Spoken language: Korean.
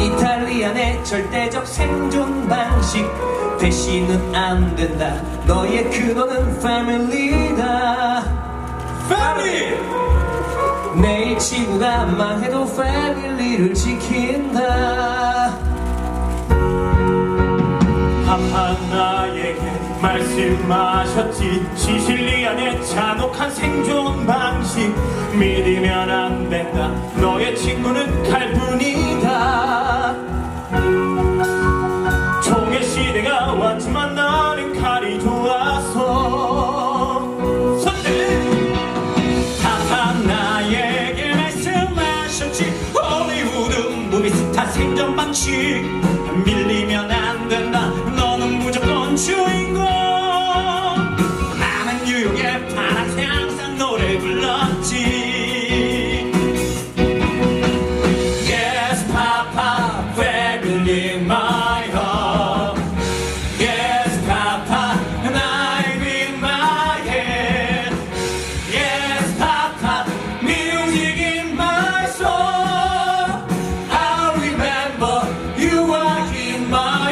이탈리안의 절대적 생존 방식. 배신은 안 된다. 너의 근원은 패밀리다. 패밀리 내일 지구가 망해도 패밀리를 지킨다. 파파 나에게 말씀하셨지. 시실리안의 잔혹한 생존 방식. 믿으면 안 된다. 너의 친구는 칼뿐 생존 방식. 밀리면 안 된다 my